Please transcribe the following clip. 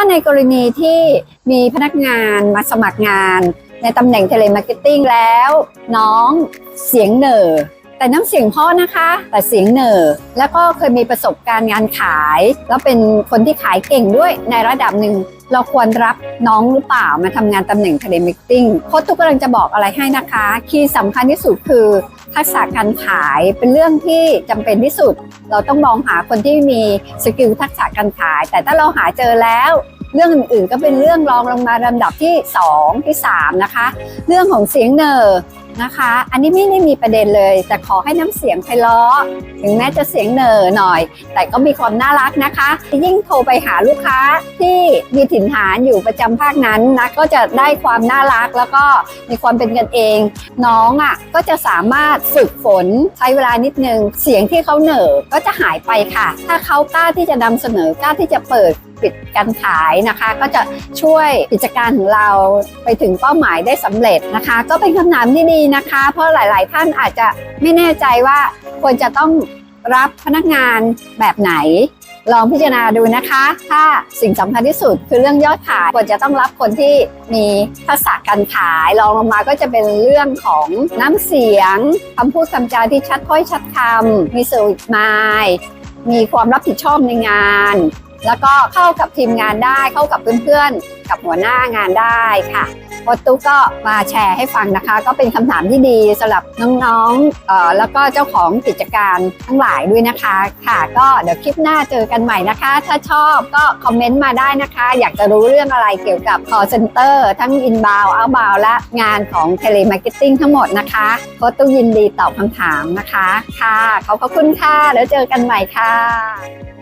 าในกรณีที่มีพนักงานมาสมัครงาน ในตำแหน่งเทเลมาร์เก็ตติ้งแล้ว น้องเสียงเหน่อ แต่น้ำเสียงพ่อนะคะ แต่เสียงเหน่อแล้วก็เคยมีประสบการณ์งานขาย แล้วเป็นคนที่ขายเก่งด้วยในระดับหนึ่งเราควรรับน้องหรือเปล่ามาทำงานตำแหน่งเทเลมาร์เก็ตติ้งโค้ชตุ๊กกำลังจะบอกอะไรให้นะคะ คีย์สำคัญที่สุดคือ ทักษะการขายเป็นเรื่องที่จำเป็นที่สุด เราต้องมองหาคนที่มีสกิลทักษะการขาย แต่ถ้าเราหาเจอแล้วเรื่องอื่นๆก็เป็นเรื่องรองลงมาลำดับที่ 2 ที่ 3 นะคะ เรื่องของเสียงเนอ นะคะ อันนี้ไม่ได้มีประเด็นเลย แต่ขอให้น้ำเสียงไพเราะถึงแม้จะเสียงเหนอหน่อย แต่ก็มีความน่ารักนะคะ ยิ่งโทรไปหาลูกค้าที่มีถิ่นฐานอยู่ประจำภาคนั้นนะก็จะได้ความน่ารักแล้วก็มีความเป็นกันเอง น้องอะก็จะสามารถฝึกฝนใช้เวลานิดนึง เสียงที่เขาเหนอก็จะหายไปค่ะ ถ้าเขากล้าที่จะนำเสนอกล้าที่จะเปิด ปิดการขายนะคะ ก็จะช่วยกิจการของเราไปถึงเป้าหมายได้สำเร็จนะคะ ก็เป็นคำถามที่ดีนะคะ เพราะหลาย ๆ ท่านอาจจะไม่แน่ใจว่าควรจะต้องรับพนักงานแบบไหน ลองพิจารณาดูนะคะ ถ้าสิ่งสำคัญที่สุดคือเรื่องยอดขายควรจะต้องรับคนที่มีทักษะการขายรองลงมาก็จะเป็นเรื่องของน้ำเสียงคำพูดคำจาที่ชัดถ้อยชัดคำมีสูตรมายมีความรับผิดชอบในงาน แล้วก็เข้ากับทีมงานได้ เข้ากับเพื่อนๆ กับหัวหน้างานได้ค่ะโคตุก็มาแชร์ให้ฟังนะคะ ก็เป็นคำถามที่ดีสำหรับน้องๆแล้วก็เจ้าของกิจการทั้งหลายด้วยนะคะ ค่ะ ก็เดี๋ยวคลิปหน้าเจอกันใหม่นะคะ ถ้าชอบก็คอมเมนต์มาได้นะคะ อยากจะรู้เรื่องอะไรเกี่ยวกับ call center ทั้ง inbound outbound และงานของ telemarketing ทั้งหมดนะคะโคตุยินดีตอบคำถามนะคะ ค่ะขอบคุณค่ะ แล้วเจอกันใหม่ค่ะ